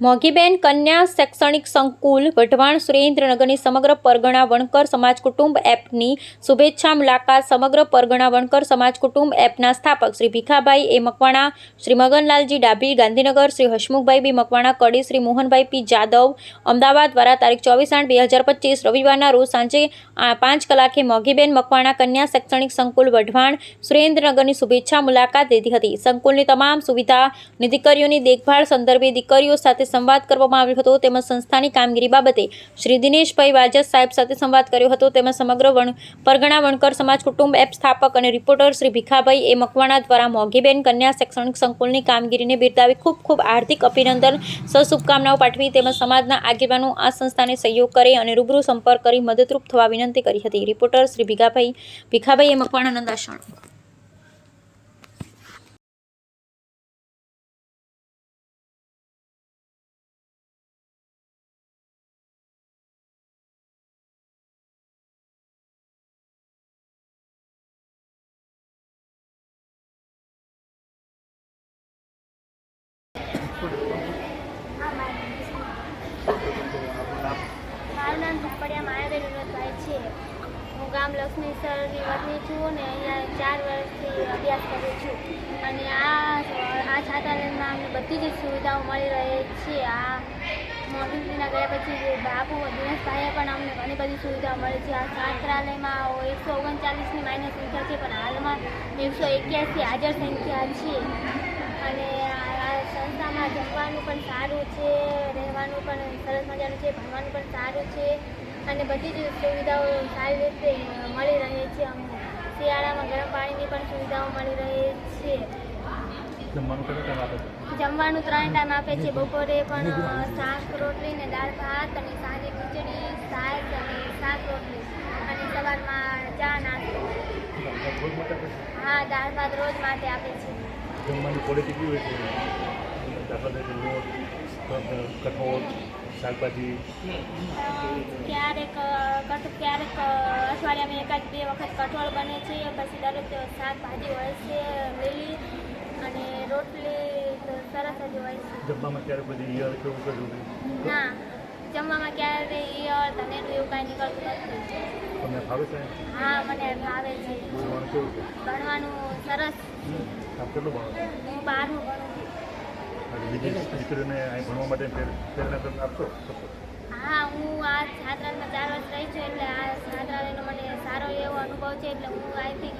મોગીબેન કન્યા શૈક્ષણિક સંકુલ, વઢવાણ સુરેન્દ્રનગરની સમગ્ર પરગણા વણકર સમાજ કુટુંબ એપની શુભેચ્છા મુલાકાત સમગ્ર પરગણા વણકર સમાજ કુટુંબ એપના સ્થાપક શ્રી ભીખાભાઈ એ મકવાણા, શ્રી મગનલાલજી ડાભી, ગાંધીનગર શ્રી હસમુખભાઈ બી મકવાણા, કડી શ્રી મોહનભાઈ પી જાદવ, અમદાવાદ દ્વારા તારીખ ચોવીસ આઠ બે હજાર પચીસ રવિવારના રોજ સાંજે પાંચ કલાકે મોગીબેન મકવાણા કન્યા શૈક્ષણિક સંકુલ, વઢવાણ સુરેન્દ્રનગરની શુભેચ્છા મુલાકાત લીધી હતી. સંકુલની તમામ સુવિધા દીકરીઓની દેખભાળ સંદર્ભે દીકરીઓ સાથે સંવાદ કરવામાં આવ્યો હતો. તેમજ સંસ્થાની કામગીરી બાબતે શ્રી દિનેશભાઈ વાજસ સાહેબ સાથે સંવાદ કર્યો હતો. તેમજ સમગ્ર વણ પરગણા વણકર સમાજ કુટુંબ એપ સ્થાપક અને રિપોર્ટર શ્રી ભીખાભાઈ એ મકવાણા દ્વારા મોગીબેન કન્યા શૈક્ષણિક સંકુલની કામગીરીને બિરદાવી ખૂબ ખૂબ હાર્દિક અભિનંદન. સશુભકામનાઓ પાઠવી તેમજ સમાજના આગેવાનો આ સંસ્થાને સહયોગ કરે અને રૂબરૂ સંપર્ક કરી મદદરૂપ થવા વિનંતી કરી હતી. રિપોર્ટર શ્રી ભીખાભાઈ ભીખાભાઈ એ મકવાણા નંદાસણ નામ ઝુંપડિયા માયાબેન વિનોદભાઈ છે. હું ગામ લક્ષ્મીસરની વતની છું અને અહીંયા ચાર વર્ષથી અભ્યાસ કરું છું. અને આ આ છાત્રાલયમાં અમને બધી જ સુવિધાઓ મળી રહે છે. આ મોદીજીના ગયા પછી બાપુ દિનેશભાઈએ પણ અમને ઘણી બધી સુવિધાઓ મળી છે. આ છાત્રાલયમાં એકસો ઓગણચાલીસની માઇનસ સંખ્યા છે, પણ હાલમાં એકસો એક્યાસી હાજર સંખ્યા છે. અને સંસ્થામાં જમવાનું પણ સારું છે રહેવાનું પણ સરસ મજાનું છે ભણવાનું પણ સારું છે અને બધી જ સુવિધાઓ સારી રીતે મળી રહે છે અમને શિયાળામાં ગરમ પાણીની પણ સુવિધાઓ મળી રહે છે. જમવાનું ત્રણ ટાઈમ આપે છે? બપોરે પણ શાક રોટલી ને દાળ ભાત અને સાંજે ખીચડી શાક અને શાક રોટલી. અને સવારમાં ચા નાસ્તો. હા દાળ ભાત રોજ માટે આપે છે. જમવાની ક્વોલિટી કેવી હોય છે? દાખલા તરીકે લોટ કઠોળ શાકભાજી ક્યારેક ક્યારેક અ, અઠવાડિયામાં એકાદ બે વખત કઠોળ બને છે પછી દરેક શાકભાજી હોય છે લીલી અને રોટલી તો સરસ જ હોય છે. જમવામાં ક્યારેક બધી ઈયળ કેવું કર્યું ના જમવામાં ક્યારે ઈયળ ધનેરું એવું કાંઈ નીકળતું નથી. તમને ભાવે છે? હા મને ભાવે છે. ભણવાનું સરસ. હું બહારનું ભણું છું. હા, હું આ છાત્રાલયમાં ચાર વર્ષ રહી છું, એટલે આ છાત્રાલયનો મને સારો એવો અનુભવ છે, એટલે હું અહીંથી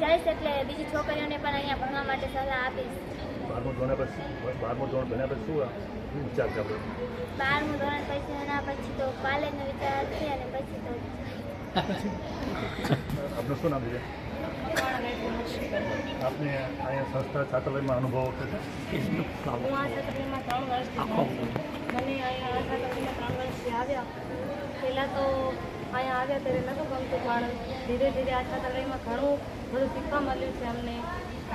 જઈશ, એટલે બીજી છોકરીઓને પણ અહીંયા ભણવા માટે સલાહ આપીશ. બારમું ધોરણ પછી બારમું ધોરણ બન્યા પછી શું વિચાર છે આપણે? બારમું ધોરણ પછી એના પછી તો કોલેજનો વિચાર છે અને પછી તો આપનું શું નામ છે? આપને અહીંયા સંસ્થા છાત્રાલયમાં અનુભવ. મને અહીંયા આ છાત્રાલયમાં ત્રણ વર્ષથી આવ્યા. પહેલાં તો અહીંયા આવ્યા ત્યારે નહોતું ગમતું પણ ધીરે ધીરે આ છાત્રાલયમાં ઘણું બધું શીખવા મળ્યું છે અમને.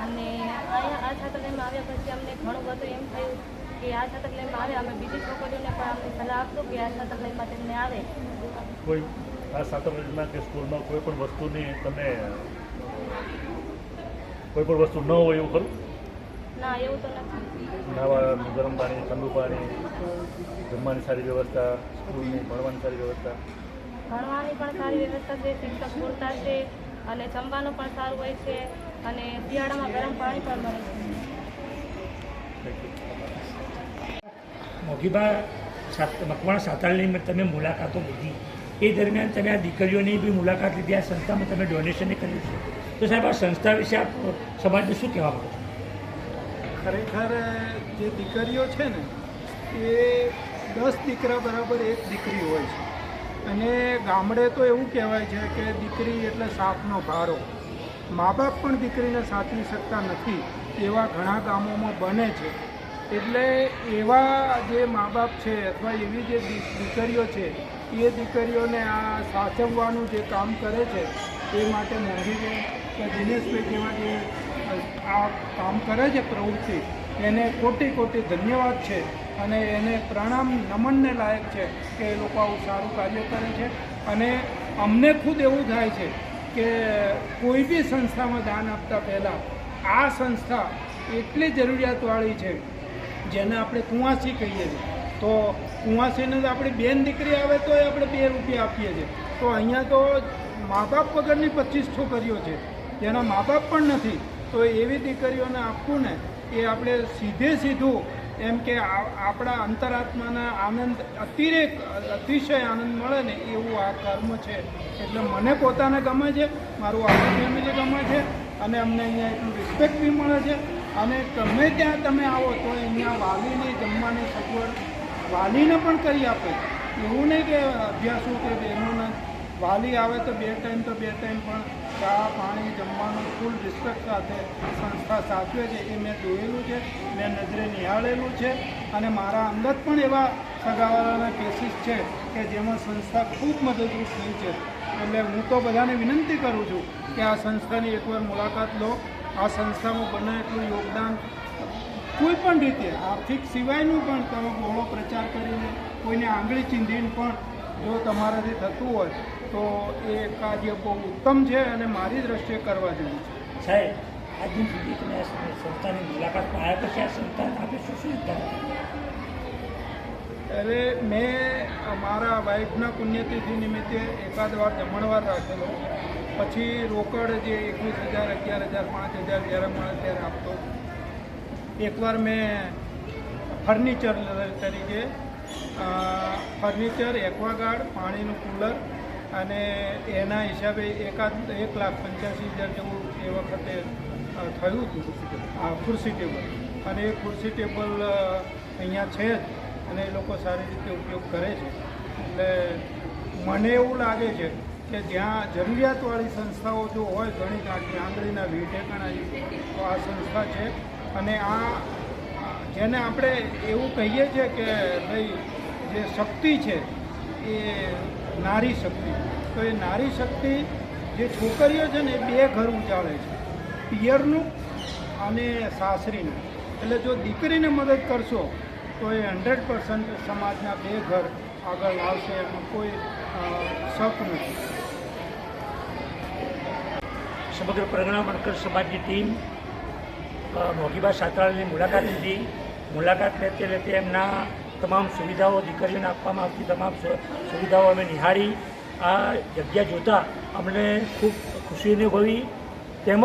અને અહીંયા આ છાત્રાલયમાં આવ્યા પછી અમને ઘણું બધું એમ થયું કે આ છાત્રાલયમાં આવે અમે બીજી છોકરીઓને પણ અમને સલાહ આપશું કે આ છાત્રાલયમાં તેમને આવે. કોઈ આ છાત્રાલયમાં કે સ્કૂલમાં કોઈ પણ વસ્તુની તમે કોઈ પણ વસ્તુ ન હોય એવું ખરું? ના એવું તો નથી. નાવા ગરમ પાણી ઠંડુ પાણી જમવાની સારી વ્યવસ્થા સ્કૂલની ભણવાની સારી વ્યવસ્થા. ભણવાની પણ સારી વ્યવસ્થા છે શિક્ષક પૂરતા છે અને જમવાનું પણ સારું હોય છે અને શિયાળામાં ગરમ પાણી પણ મળે છે. મોગીબા સાત મકવાણા સાતાલની તમે મુલાકાતો લીધી. એ દરમિયાન તમે આ દીકરીઓની બી મુલાકાત લીધી આ સંસ્થામાં તમે ડોનેશન કર્યું છે. તો સાહેબ આ સંસ્થા વિશે આપ સમાજને શું કહેવા માગો છો? ખરેખર જે દીકરીઓ છે ને એ દસ દીકરા બરાબર એક દીકરી હોય છે. અને ગામડે તો એવું કહેવાય છે કે દીકરી એટલે સાપનો ભારો. મા બાપ પણ દીકરીને સાચવી શકતા નથી, એવા ઘણા ગામોમાં બને છે. એટલે એવા જે મા બાપ છે અથવા એવી જે દીકરીઓ છે, એ દીકરીઓને આ સાચવવાનું જે કામ કરે છે, એ માટે મોંઘીબેન કે દિનેશભાઈ જેવા જે આ કામ કરે છે પ્રવૃત્તિ? એને કોટી કોટી ધન્યવાદ છે અને એને પ્રણામ નમનને લાયક છે કે એ લોકો આવું સારું કાર્ય કરે છે. અને અમને ખુદ એવું થાય છે કે કોઈ બી સંસ્થામાં દાન આપતા પહેલાં આ સંસ્થા એટલી જરૂરિયાતવાળી છે, જેને આપણે કુંવાસી કહીએ છીએ. તો કુંવાસીને આપણી બેન દીકરી આવે તો આપણે બે રૂપિયા આપીએ છીએ. તો અહીંયા તો મા બાપ વગરની પચીસ છોકરીઓ છે. જેના મા બાપ પણ નથી. તો એવી દીકરીઓને આપવું ને એ આપણે સીધે સીધું એમ કે આપણા અંતરાત્માના આનંદ અતિરેક, અતિશય આનંદ મળે ને એવું આ કર્મ છે. એટલે મને પોતાને ગમે છે, મારું આખું ફેમિલી ગમે છે, અને અમને અહીંયા એટલું રિસ્પેક્ટ બી મળે છે. અને ગમે ત્યાં તમે આવો તો અહીંયા વાલીની, જમવાની, સગવડ વાલીને પણ કરી આપે. એવું નહીં કે અભ્યાસો કે બહેનોને વાલી આવે તો બે ટાઈમ તો બે ટાઈમ પણ ચા, પાણી, જમવાનું ફૂલ રિસ્પેક્ટ સાથે સંસ્થા સાચવે છે. એ મેં જોયેલું છે, મેં નજરે નિહાળેલું છે અને મારા અંગત પણ એવા સગાવાળાના કેસીસ છે કે જેમાં સંસ્થા ખૂબ મદદરૂપ થઈ છે. એટલે હું તો બધાને વિનંતી કરું છું કે આ સંસ્થાની એકવાર મુલાકાત લો. આ સંસ્થામાં બને એટલું યોગદાન કોઈ પણ રીતે, આર્થિક સિવાયનું પણ તમે બહોળો પ્રચાર કરીને કોઈને આંગળી ચીંધીને પણ જો તમારાથી થતું હોય તો એ કાર્ય બહુ ઉત્તમ છે અને મારી દ્રષ્ટિએ કરવા જેવું છે. સાહેબ આજ દિન સુધી તમે આ સંસ્થાની મુલાકાતમાં આવ્યા પછી આ સંસ્થા આપે શું શું અરે મેં મારા વાઈફના પુણ્યતિથિ નિમિત્તે એકાદ વાર જમણવાર રાખેલો. પછી રોકડ જે એકવીસ હજાર અગિયાર હજાર પાંચ હજાર જ્યારે મળે ત્યારે આપતો. એકવાર મેં ફર્નિચર તરીકે ફર્નિચર, એક્વાગાર્ડ, પાણીનું કુલર અને એના હિસાબે એકાદ એક લાખ પંચ્યાસી હજાર જેવું એ વખતે થયું હતું. આ ખુરશી ટેબલ. અને એ ખુરશી ટેબલ અહીંયા છે જ અને એ લોકો સારી રીતે ઉપયોગ કરે છે. એટલે મને એવું લાગે છે કે જ્યાં જરૂરિયાતવાળી સંસ્થાઓ જો હોય ઘણી કાંઠી આંગળીના વી ઠેકાણા તો આ સંસ્થા છે. અને આ જેને આપણે એવું કહીએ છીએ કે ભાઈ, જે શક્તિ છે એ નારી શક્તિ. તો એ નારી શક્તિ જે છોકરીઓ છે ને એ બે ઘર ઉજાળે છે. પિયરનું અને સાસરીનું. એટલે જો દીકરીને મદદ કરશો, તો એ હંડ્રેડ પર્સન્ટ સમાજના બે ઘર આગળ લાવશે, એમાં કોઈ શક નથી. સમગ્ર પ્રજ્ઞા મણકર સમાજની ટીમ મોગીબા સાતરાળીની મુલાકાત લીધી. મુલાકાત લેતે લેતે એમના તમામ સુવિધાઓ દીકરીઓને આપવામાં આવતી તમામ સુવિધાઓ અમે નિહાળી. આ જગ્યા જોતાં અમને ખૂબ ખુશી અનુભવી. તેમજ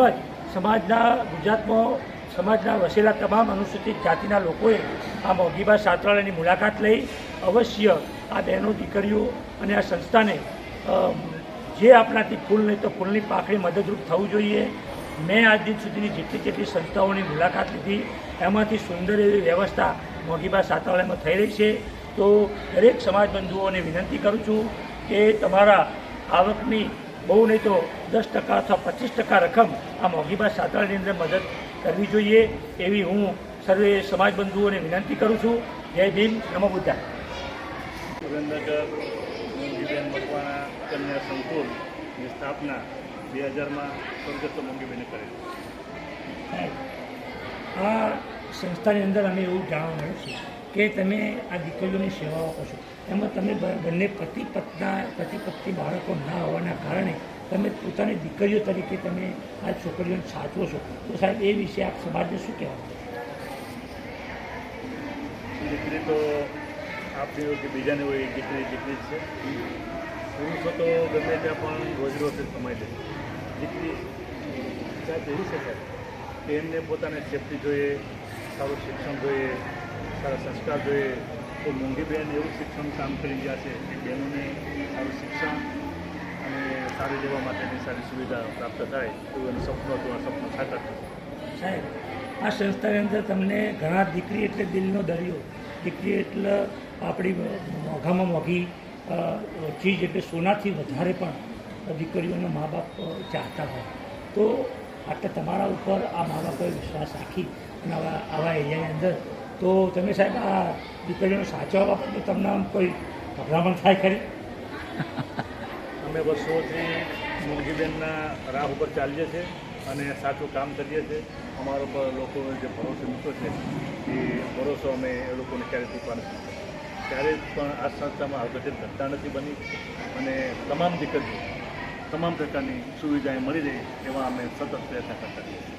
સમાજના, ગુજરાતમાં સમાજના વસેલા તમામ અનુસૂચિત જાતિના લોકોએ આ મોગીબા સાતરાળાની મુલાકાત લઈ અવશ્ય આ બહેનો, દીકરીઓ અને આ સંસ્થાને જે આપણાથી ફૂલ નહીં તો ફૂલની પાખડી મદદરૂપ થવું જોઈએ. મેં આજ દિન સુધીની જેટલી જેટલી સંસ્થાઓની મુલાકાત લીધી, એમાંથી સુંદર એવી વ્યવસ્થા મોગીબા સાતાવાલામાં થઈ રહી છે. તો દરેક સમાજ બંધુઓને વિનંતી કરું છું કે તમારા આવકની બહુ નહીં તો દસ ટકા અથવા પચીસ ટકા રકમ આ મોગીબા સાતાળાની અંદર મદદ કરવી જોઈએ એવી હું સર્વે સમાજ બંધુઓને વિનંતી કરું છું. જય ભીમ, નમો બુદ્ધા સુરેન્દ્રનગર મકવાણા કન્યા સંકુલની સ્થાપના બે હજારમાં સ્વર્ગસ્થ મોંઘીબેને કરેલી આ સંસ્થાની અંદર અમે એવું જાણવા મળ્યું છે કે તમે આ દીકરીઓની સેવાઓ કરશો એમાં તમે બંને પતિ પત્ના પતિ પત્ની બાળકો ના હોવાના કારણે તમે પોતાની દીકરીઓ તરીકે તમે આ છોકરીઓને સાચવો છો. તો સાહેબ એ વિશે આપ સમાજને શું કહેવા દીકરી તો આપણી હોય કે બીજાને હોય દીકરી દીકરી જ છે. પુરુષો તો ગમે ત્યાં પણ રોજરોજ કમાઈ લે દીકરી જાત એવી છે સાહેબ કે એમને પોતાને સેફટી જોઈએ, સારું શિક્ષણ જોઈએ, સારા સંસ્કાર જોઈએ. તો મોંઘીબેન એવું શિક્ષણ કામ કરી ગયા છે કે બહેનોને સારું શિક્ષણ અને સારી રહેવા માટેની સારી સુવિધા પ્રાપ્ત થાય એવું એનું સપનું હતું, આ સપનું સાકાર સાહેબ, આ સંસ્થાની અંદર તમને ઘણા દીકરી એટલે દિલનો દરિયો. દીકરી એટલે આપણી મોંઘામાં મોંઘી ચીજ એટલે સોનાથી વધારે પણ દીકરીઓના મા બાપ ચાહતા હોય. તો આટલા તમારા ઉપર આ મા બાપોએ વિશ્વાસ રાખી અને આવા આવા એરિયાની અંદર, તો તમે સાહેબ આ દીકરીઓને સાચવવા બાબતે તમને આમ કોઈ ગભરામણ થાય ખરી? અમે વર્ષોથી મુરગીબેનના રાહ ઉપર ચાલીએ છીએ અને સાચું કામ કરીએ છીએ. અમારા પર લોકો જે ભરોસો મૂક્યો છે, એ ભરોસો અમે એ લોકોને ક્યારેય ચૂકવા નથી. ક્યારેય પણ આ સંસ્થામાં અઘટિત ઘટના નથી બની અને તમામ દીકરીઓ તમામ પ્રકારની સુવિધાએ મળી રહે તેવા અમે સતત પ્રયત્ન કરતા રહીએ